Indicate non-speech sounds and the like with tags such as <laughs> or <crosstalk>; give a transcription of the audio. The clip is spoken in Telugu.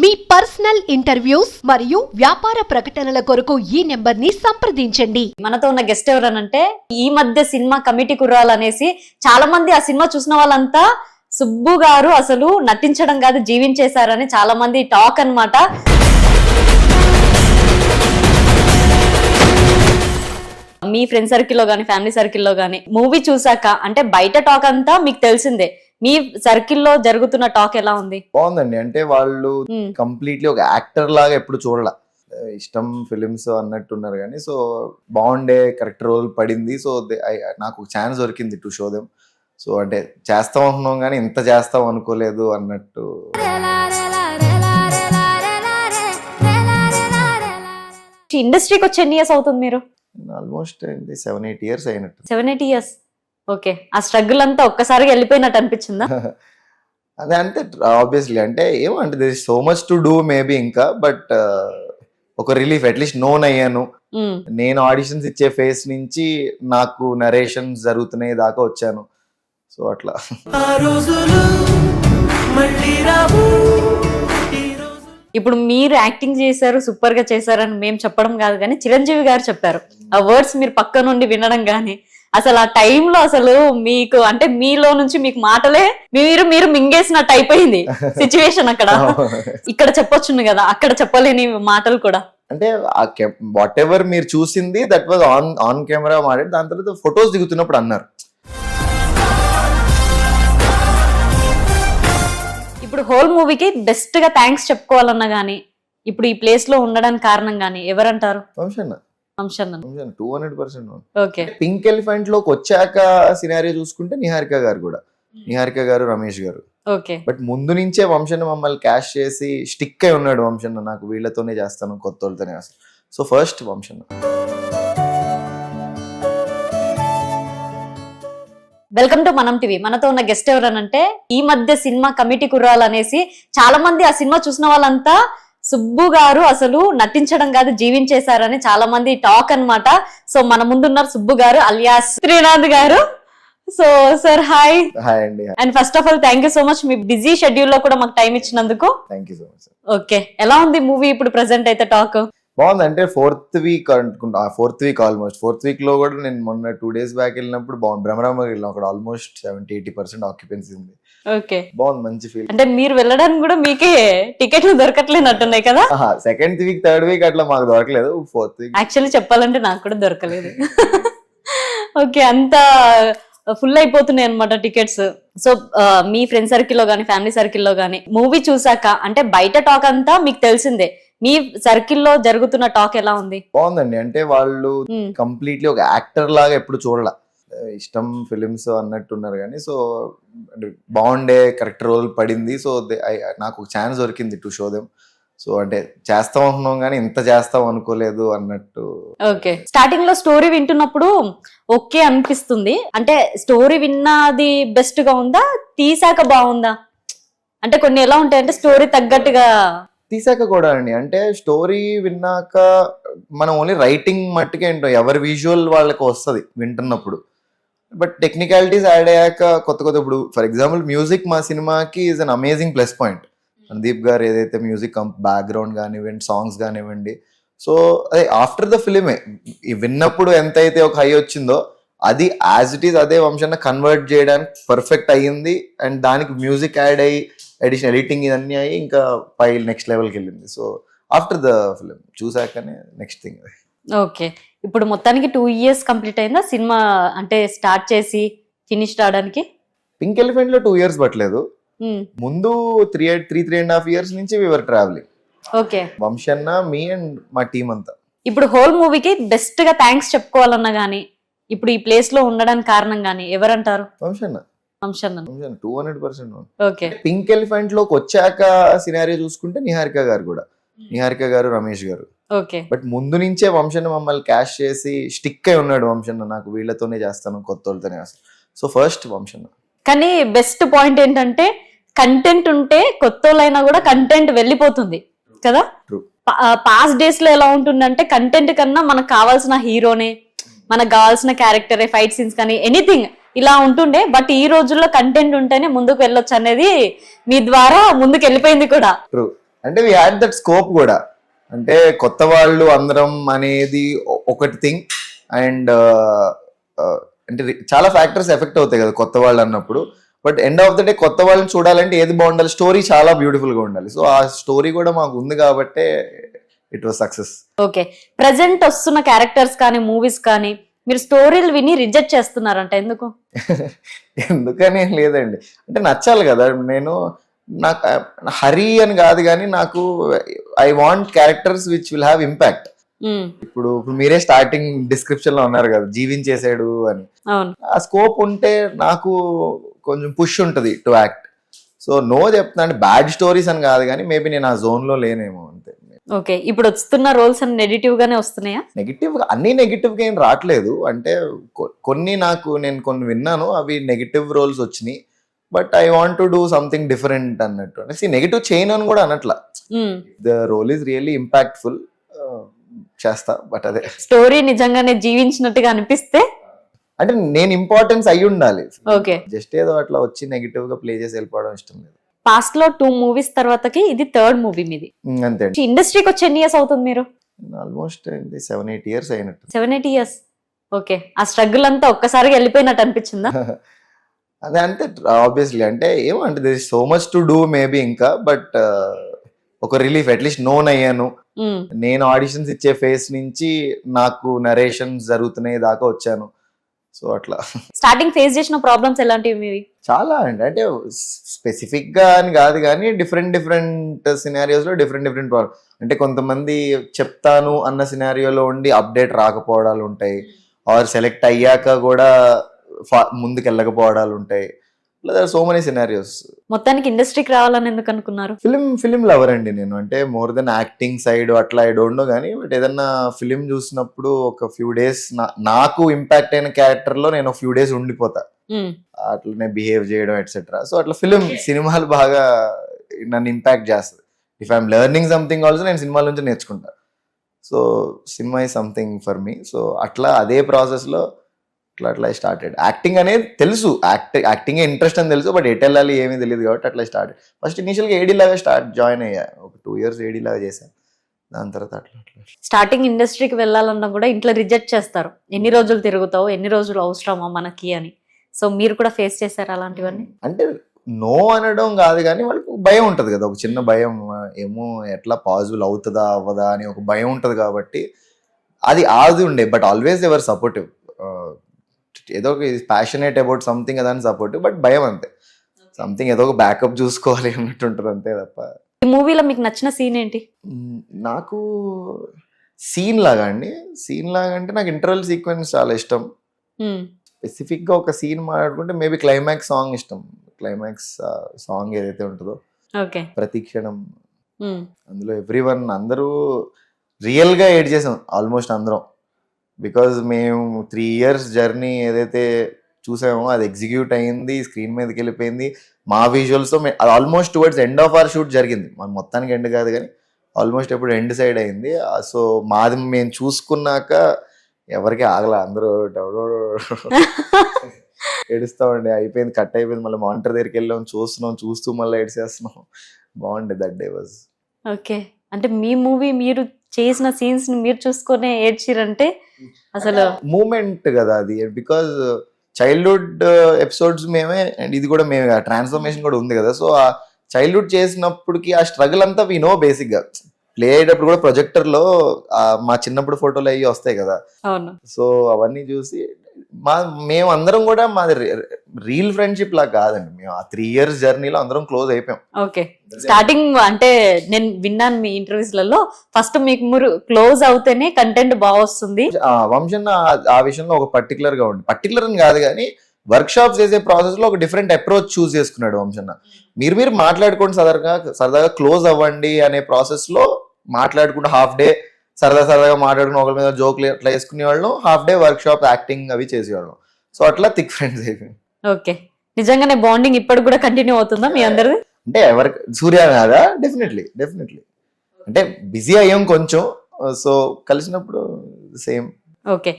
మీ పర్సనల్ ఇంటర్వ్యూస్ మరియు వ్యాపార ప్రకటనల కొరకు ఈ నెంబర్ని సంప్రదించండి. మనతో ఉన్న గెస్ట్ ఎవరనంటే ఈ మధ్య సినిమా కమిటీ కుర్రాలు అనేసి చాలా మంది ఆ సినిమా చూసిన వాళ్ళంతా సుబ్బు గారు అసలు నటించడం కాదు జీవించేశారని చాలా మంది టాక్ అన్నమాట. మీ ఫ్రెండ్ సర్కిల్లో కానీ ఫ్యామిలీ సర్కిల్లో కానీ మూవీ చూసాక అంటే బయట టాక్ అంతా మీకు తెలిసిందే. మీ సర్కిల్లో జరుగుతున్న టాక్ ఎలా ఉంది? బాగుందండి. అంటే వాళ్ళు కంప్లీట్లీ ఒక యాక్టర్ లాగా ఎప్పుడు చూడాల. ఇష్టం ఫిలిమ్స్ అన్నట్టున్నారు కానీ సో బాగుండే కరెక్ట్ రోల్ పడింది. సో నాకు ఛాన్స్ దొరికింది టు షో దెమ్ సో అంటే చేస్తాం అనుకున్నాం కానీ ఇంత చేస్తాం అనుకోలేదు అన్నట్టు. ఇండస్ట్రీకి వచ్చి ఎన్ని ఇయర్స్ అవుతుంది మీరు? ఆల్మోస్ట్ సెవెన్ ఎయిట్ ఇయర్స్ అయినట్టు. Seven eight years okay. ఆ స్ట్రగుల్ అంతా ఒక్కసారిగా వెళ్ళిపోయినట్టు అనిపించిందా? <laughs> అదే అంటే ఆబ్వియస్లీ అంటే ఏమంటే this so much to do maybe ఇంకా బట్ ఒక రిలీఫ్ అట్లీస్ట్ నోన్ అయ్యాను. నేను ఆడిషన్స్ ఇచ్చే ఫేస్ నుంచి నాకు నరేషన్స్ జరుగుతున్నాయి దాకా వచ్చాను. సో అట్లా. ఇప్పుడు మీరు యాక్టింగ్ చేశారు సూపర్గా చేశారని మేము చెప్పడం కాదు కానీ చిరంజీవి గారు చెప్పారు. ఆ వర్డ్స్ మీరు పక్క నుండి వినడం గానీ అసలు ఆ టైంలో అసలు మీకు అంటే మీలో నుంచి మీకు మాటలే మీరు మీరు మింగేసినట్టు అయిపోయింది సిచ్యువేషన్ అక్కడ. <laughs> ఇక్కడ చెప్పొచ్చును కదా అక్కడ చెప్పలేని మాటలు కూడా. అంటే వాట్ ఎవర్ మీరు చూసింది that was on on camera మాట్లాడి దాని తర్వాత ఫొటోస్ దిగుతున్నప్పుడు అన్నారు. ఇప్పుడు హోల్ మూవీకి బెస్ట్గా థ్యాంక్స్ చెప్పుకోవాలన్నా గానీ ఇప్పుడు ఈ ప్లేస్లో ఉండడానికి కారణం గానీ ఎవరంటారు? Vamshanna. Two hundred percent okay. Pink ఎలిఫెంట్లోకి వచ్చాక సినారియో చూసుకుంటే నిహారిక గారు కూడా. నిహారిక గారు రమేష్ గారు. ఓకే. బట్ ముందు నుంచే వంశన్న మమ్మల్ని క్యాష్ చేసి స్టిక్ అయి ఉన్నాడు వంశన్న నాకు వీళ్ళతోనే చేస్తాను కొత్త వాళ్ళతోనే so first Vamshanna welcome to మనం టీవీ మనతో ఉన్న గెస్ట్ ఎవరనంటే ఈ మధ్య సినిమా కమిటీ కుర్రాలు అనేసి చాలా మంది ఆ సినిమా చూసిన వాళ్ళంతా సుబ్బు గారు అసలు నటించడం కాదు జీవించేశారని చాలా మంది టాక్ అన్నమాట. సో మన ముందున్నారు సుబ్బు గారు అలియాస్ శ్రీనాథ్ గారు. So sir hi. హాయ్ అండి. And first of all thank you so much me busy షెడ్యూల్లో కూడా మాకు టైం ఇచ్చినందుకు. Thank you so much okay. ఎలా ఉంది మూవీ ఇప్పుడు ప్రెసెంట్ అయితే టాక్? బాగుంది అంటే ఫోర్త్ వీక్ అనుకుంటా ఫోర్త్ వీక్ ఆల్మోస్ట్ ఫోర్త్ వీక్లో కూడా నేను మొన్న టూ డేస్ బ్యాక్ వెళ్ళినప్పుడు బాగుంది. భ్రమరామ వెళ్ళాం అక్కడ almost seventy eighty percent occupancy ఉంది. ఓకే. బాగుంది మంచి ఫీల్ అంటే మీరు వెళ్ళడానికి కూడా మీకే టికెట్లు దొరకట్లేనట్టున్నాయి కదా? సెకండ్ వీక్ థర్డ్ వీక్ అట్లా మాకు దొరకలేదు ఫోర్త్ వీక్ యాక్చువల్లీ చెప్పాలంటే నాకు కూడా దొరకలేదు. ఓకే అంత ఫుల్ అయిపోతున్నాయి అనమాట టికెట్స్ సో మీ ఫ్రెండ్ సర్కిల్లో కానీ ఫ్యామిలీ సర్కిల్లో కానీ మూవీ చూసాక అంటే బయట టాక్ అంతా మీకు తెలిసిందే. మీ సర్కిల్లో జరుగుతున్న టాక్ ఎలా ఉంది? బాగుందండి. అంటే వాళ్ళు కంప్లీట్లీ ఒక యాక్టర్ లాగా ఎప్పుడు చూడాల. ఇష్టం ఫిలిమ్స్ అన్నట్టున్నారు కానీ సో అంటే బాగుండే కరెక్ట్ రోల్ పడింది. సో నాకు ఛాన్స్ దొరికింది టు షో దెమ్ సో అంటే చేస్తాం అనుకున్నాం కానీ ఇంత చేస్తాం అనుకోలేదు అన్నట్టు. ఓకే. స్టార్టింగ్లో స్టోరీ వింటున్నప్పుడు ఓకే అనిపిస్తుంది. అంటే స్టోరీ విన్నది బెస్ట్గా ఉందా? తీసాక బాగుందా? అంటే కొన్ని ఎలా ఉంటాయంటే స్టోరీ తగ్గట్టుగా. తీసాక కూడా అండి. అంటే స్టోరీ విన్నాక మనం ఓన్లీ రైటింగ్ మట్టుకే వింటాం. ఎవరి విజువల్ వాళ్ళకి వస్తుంది వింటున్నప్పుడు. బట్ టెక్నికాలిటీస్ యాడ్ అయ్యాక కొత్త కొత్త ఇప్పుడు ఫర్ ఎగ్జాంపుల్ మ్యూజిక్ మా సినిమాకి is an amazing plus point Sandeep గారు ఏదైతే మ్యూజిక్ బ్యాక్గ్రౌండ్ కానివ్వండి సాంగ్స్ కానివ్వండి. సో అదే ఆఫ్టర్ ద ఫిలిమే విన్నప్పుడు ఎంత అయితే ఒక హై వచ్చిందో అది యాజ్ ఇట్ ఈస్ అదే వంశాన్ని కన్వర్ట్ చేయడానికి పర్ఫెక్ట్ అయ్యింది. అండ్ దానికి మ్యూజిక్ యాడ్ అయ్యి ఎడిషన్ ఎడిటింగ్ ఇవన్నీ అయ్యి ఇంకా పై నెక్స్ట్ లెవెల్కి వెళ్ళింది. సో ఆఫ్టర్ ద ఫిలిం చూసాకనే నెక్స్ట్ థింగ్ ఓకే. ఇప్పుడు మొత్తానికి టూ ఇయర్స్ కంప్లీట్ అయిందా? సినిమా అంటే స్టార్ట్ చేసి ఫినిష్ అవడానికి? పింక్ ఎలిఫెంట్లో టూ ఇయర్స్ పట్టలేదు. ముందు three three three and half years నుంచి we were traveling okay. Vamshanna me and మా టీం అంతా. ఇప్పుడు హోల్ మూవీకి బెస్ట్గా థ్యాంక్స్ చెప్పుకోవాలన్నా గానీ ఇప్పుడు ఈ ప్లేస్లో ఉండడానికి కారణం గానీ ఎవరంటారు? Vamshanna two hundred percent okay. Pink ఎలిఫెంట్లోకి వచ్చాక సినారియో చూసుకుంటే నిహారిక గారు కూడా. నిహారిక గారు రమేష్ గారు. ఓకే. బట్ ముందు నుంచే వంశన్న మమ్మల్ని క్యాష్ చేసి స్టిక్ అయి ఉన్నాడు వంశన్న. నాకు వీళ్ళతోనే చేస్తాను కొత్త వాళ్ళతోనే చేస్తాను. So first Vamshanna. కానీ బెస్ట్ పాయింట్ ఏంటంటే కంటెంట్ ఉంటే కొత్త వాళ్ళైనా కూడా కంటెంట్ వెళ్ళిపోతుంది కదా. పాస్ట్ డేస్లో ఎలా ఉంటుందంటే కంటెంట్ కన్నా మనకు కావాల్సిన హీరోనే మనకు కావాల్సిన క్యారెక్టరే ఫైట్ సీన్స్ కానీ ఎనీథింగ్ ఇలా ఉంటుండే. బట్ ఈ రోజుల్లో కంటెంట్ ఉంటేనే ముందుకు వెళ్ళొచ్చు అనేది మీ ద్వారా ముందుకు వెళ్ళిపోయింది కూడా. ట్రూ అంటే వి హ్యాడ్ దట్ స్కోప్ కూడా. అంటే కొత్త వాళ్ళు అందరం అనేది ఒకటి థింగ్. అండ్ అంటే చాలా ఫ్యాక్టర్స్ ఎఫెక్ట్ అవుతాయి కదా కొత్త వాళ్ళు అన్నప్పుడు. But end of the day కొత్త వాళ్ళని చూడాలంటే ఏది బాగుండాలి? స్టోరీ చాలా బ్యూటిఫుల్గా ఉండాలి. సో ఆ స్టోరీ కూడా మాకు ఉంది కాబట్టే it was success. Okay. Present వస్తున్న క్యారెక్టర్స్ కానీ మూవీస్ కానీ మీరు స్టోరీలు విని రిజెక్ట్ చేస్తున్నారంట. ఎందుకు? <laughs> ఎందుకని లేదండి. అంటే నచ్చాలి కదా. నేను నాకు హరి అని కాదు కానీ నాకు I want characters which will have impact ఇప్పుడు ఇప్పుడు మీరే స్టార్టింగ్ డిస్క్రిప్షన్లో ఉన్నారు కదా జీవించేసాడు అని. ఆ స్కోప్ ఉంటే నాకు కొంచెం పుష్ ఉంటుంది టు యాక్ట్ సో నో చెప్తున్నా అంటే బ్యాడ్ స్టోరీస్ అని కాదు కానీ మేబీ నేను ఆ జోన్లో లేనేమో అంతే. ఓకే ఇప్పుడు వస్తున్న రోల్స్ అన్ని నెగిటివ్ గానే వస్తున్నాయా? నెగిటివ్ అన్ని నెగిటివ్గా ఏం రావట్లేదు అంటే కొన్ని నాకు నేను కొన్ని విన్నాను అవి నెగిటివ్ రోల్స్ వచ్చినాయి. But I want to do something different అన్నట్టు. అంటే నెగిటివ్ చేయను అని కూడా అనట్లా. ఉమ్, the role is really impactful చేస్తా బట్ అదే. స్టోరీ నిజంగానే జీవించినట్టుగా అనిపిస్తే? అంటే నేను ఇంపార్టెన్స్ అయి ఉండాలి. ఓకే జస్ట్ ఏదో అట్లా వచ్చి నెగిటివ్గా ప్లే చేసి వెళ్ళిపోవడం ఇష్టం లేదు. పాస్ట్లో టూ మూవీస్ తర్వాతకి ఇది థర్డ్ మూవీ మీది. ఉమ్, అంతే ఇండస్ట్రీకి వచ్చి ఎన్ని ఇయర్స్ అవుతుంది మీరు? ఆల్మోస్ట్ సెవెన్ ఎయిట్ ఇయర్స్ అయినట్టు. సెవెన్ ఎయిట్ ఇయర్స్ ఓకే ఆ స్ట్రగుల్ అంతా ఒక్కసారిగా వెళ్ళిపోయినట్టు అనిపించిందా? <laughs> అదే అంతే ఆబ్వియస్లీ అంటే ఏమో అంటే this so much to do maybe ఇంకా బట్ ఒక రిలీఫ్ అట్లీస్ట్ నోన్ అయ్యాను. ఉమ్, నేను ఆడిషన్స్ ఇచ్చే ఫేస్ నుంచి నాకు నరేషన్స్ జరుగుతున్నాయి దాకా వచ్చాను. సో అట్లా. స్టార్టింగ్ ఫేస్ చేసిన ప్రాబ్లమ్స్ ఎలాంటివి మీవి? చాలా అండి. అంటే స్పెసిఫిక్గా అని కాదు కానీ డిఫరెంట్ డిఫరెంట్ సినారియోస్లో డిఫరెంట్ డిఫరెంట్ ప్రాబ్లమ్ అంటే కొంతమంది చెప్తాను అన్న సినారియోలో ఉండి అప్డేట్ రాకపోవడాలు ఉంటాయి. ఆర్ సెలెక్ట్ అయ్యాక కూడా ఫా- ముందుకు వెళ్ళకపోవడాలు ఉంటాయి లేదా సో మెనీ సినారియోస్ మొత్తానికి ఇండస్ట్రీకి రావాలని ఎందుకు అనుకున్నారు? ఫిలిం ఫిలిం లవర్ అండి నేను. అంటే మోర్ దెన్ యాక్టింగ్ సైడ్ అట్లా ఐ డోంట్ నో కానీ బట్ ఏదన్నా ఫిలిం చూసినప్పుడు ఒక ఫ్యూ డేస్ నాకు ఇంపాక్ట్ అయిన క్యారెక్టర్లో నేను ఫ్యూ డేస్ ఉండిపోతా. ఉమ్, అట్లనే బిహేవ్ చేయడం ఎట్సెట్రా సో అట్లా ఫిలిం సినిమాలు బాగా నన్ను ఇంపాక్ట్ చేస్తుంది. If I'm learning something also నేను సినిమాల నుంచి నేర్చుకుంటా. సో సినిమా ఈ సంథింగ్ ఫర్ మీ సో అట్లా అదే ప్రాసెస్లో అట్లా అట్లా స్టార్టెడ్ యాక్టింగ్ అనేది తెలుసు. యాక్ట్ యాక్టింగ్ ఇంట్రెస్ట్ అని తెలుసు బట్ ఎటు వెళ్ళాలి ఏమీ తెలియదు కాబట్టి అట్లా స్టార్ట్ ఫస్ట్ ఇనిషియల్గా ఏడీ లాగా స్టార్ట్ జాయిన్ అయ్యా. ఒక టూ ఇయర్స్ ఏడీ లాగా చేశాను. దాని తర్వాత అట్లా అట్లా. స్టార్టింగ్ ఇండస్ట్రీకి వెళ్ళాలన్నా కూడా ఇంట్లో రిజెక్ట్ చేస్తారు. ఎన్ని రోజులు తిరుగుతావు? ఎన్ని రోజులు అవసరమా మనకి అని. సో మీరు కూడా ఫేస్ చేశారు అలాంటివన్నీ? అంటే నో అనడం కాదు కానీ వాళ్ళకి భయం ఉంటుంది కదా. ఒక చిన్న భయం ఏమో ఎట్లా పాజిబుల్ అవుతుందా అవ్వదా అని ఒక భయం ఉంటుంది కాబట్టి అది ఆది ఉండే. బట్ ఆల్వేస్ ఎవర్ సపోర్టివ్ ఏదో ఒక ప్యాషనేట్ అబౌట్ సంథింగ్ అదని సపోర్టివ్ బట్ భయం అంతే. సంథింగ్ ఏదో ఒక బ్యాకప్ చూసుకోవాలి అన్నట్టు ఉంటుంది అంతే తప్ప. ఈ మూవీలో మీకు నచ్చిన సీన్ ఏంటి? నాకు సీన్ లాగా అండి. సీన్ లాగా అంటే నాకు ఇంటర్వెల్ సీక్వెన్స్ చాలా ఇష్టం. స్పెసిఫిక్గా ఒక సీన్ మాట్లాడుకుంటే మేబీ క్లైమాక్స్ సాంగ్ ఇష్టం. క్లైమాక్స్ సాంగ్ ఏదైతే ఉంటుందో. ఓకే ప్రతి క్షణం. అందులో ఎవ్రీ వన్ అందరూ రియల్గా ఏడ్ చేసాం. ఆల్మోస్ట్ అందరం. బికాజ్ మేము త్రీ ఇయర్స్ జర్నీ ఏదైతే చూసామో అది ఎగ్జిక్యూట్ అయింది స్క్రీన్ మీదకి వెళ్ళిపోయింది. మా విజువల్స్తో అది almost towards end of our shoot జరిగింది. మన మొత్తానికి ఎండ్ కాదు కానీ ఆల్మోస్ట్ ఎప్పుడు ఎండ్ సైడ్ అయింది. సో మాది మేము చూసుకున్నాక ఎవరికి ఆగల. అందరూ ఏడుస్తామండి. అయిపోయింది కట్ అయిపోయింది. మళ్ళీ మానిటర్ దగ్గరికి వెళ్ళాం చూస్తున్నాం చూస్తూ మళ్ళీ ఏడ్చేస్తున్నాం. బాగుండే దట్ డే వాజ్ ఓకే అంటే మీ మూవీ మీరు చేసిన సీన్స్ని మీరు చూసుకునే ఏడ్చిరంటే అసలు మూమెంట్ కదా అది. బికాజ్ చైల్డ్హుడ్ ఎపిసోడ్స్ మేమే అండ్ ఇది కూడా మేమే ట్రాన్స్ఫర్మేషన్ కూడా ఉంది కదా. సో ఆ చైల్డ్హుడ్ చేసినప్పటికి ఆ స్ట్రగుల్ అంతా వి నో బేసిక్గా. ప్లే అయ్యేటప్పుడు కూడా ప్రొజెక్టర్లో మా చిన్నప్పుడు ఫోటోలు అవి వస్తాయి కదా. సో అవన్నీ చూసి మా మేము అందరం కూడా మాది రియల్ ఫ్రెండ్షిప్ లా కాదండి. మేము ఆ త్రీ ఇయర్స్ జర్నీలో అందరం క్లోజ్ అయిపోయాం. ఓకే. స్టార్టింగ్ అంటే నేను విన్నాను మీ ఇంటర్వ్యూస్లలో. ఫస్ట్ మీకు మీరు క్లోజ్ అవుతేనే కంటెంట్ బాగా వస్తుంది. ఆ వంశన్ ఆ- ఆ విషయంలో ఒక పర్టికులర్గా ఉంది పర్టికులర్ అని కాదు కానీ వర్క్ షాప్స్ చేసే ప్రాసెస్లో ఒక డిఫరెంట్ అప్రోచ్ చూస్ చేసుకున్నాడు వంశన్న. మీరు మీరు మాట్లాడుకోండి సరదాగా సరదాగా క్లోజ్ అవ్వండి అనే ప్రాసెస్లో మాట్లాడుకుంటూ హాఫ్ డే సరదా సరదాగా మాట్లాడుకుని ఒకరి మీద జోక్లు అట్లా వేసుకునే వాళ్ళం half day workshop acting అవి చేసేవాళ్ళం. సో అట్లా థిక్ ఫ్రెండ్స్ అయిపోయింది ఓకే. నిజంగానే బాండింగ్ ఇప్పటికి కూడా కంటిన్యూ అవుతుందా మీ అందరిది? అంటే ఎవరికి సూర్య కాదా? డెఫినెట్లీ డెఫినెట్లీ అంటే బిజీ అయ్యాం కొంచెం. సో కలిసినప్పుడు సేమ్ ఓకే.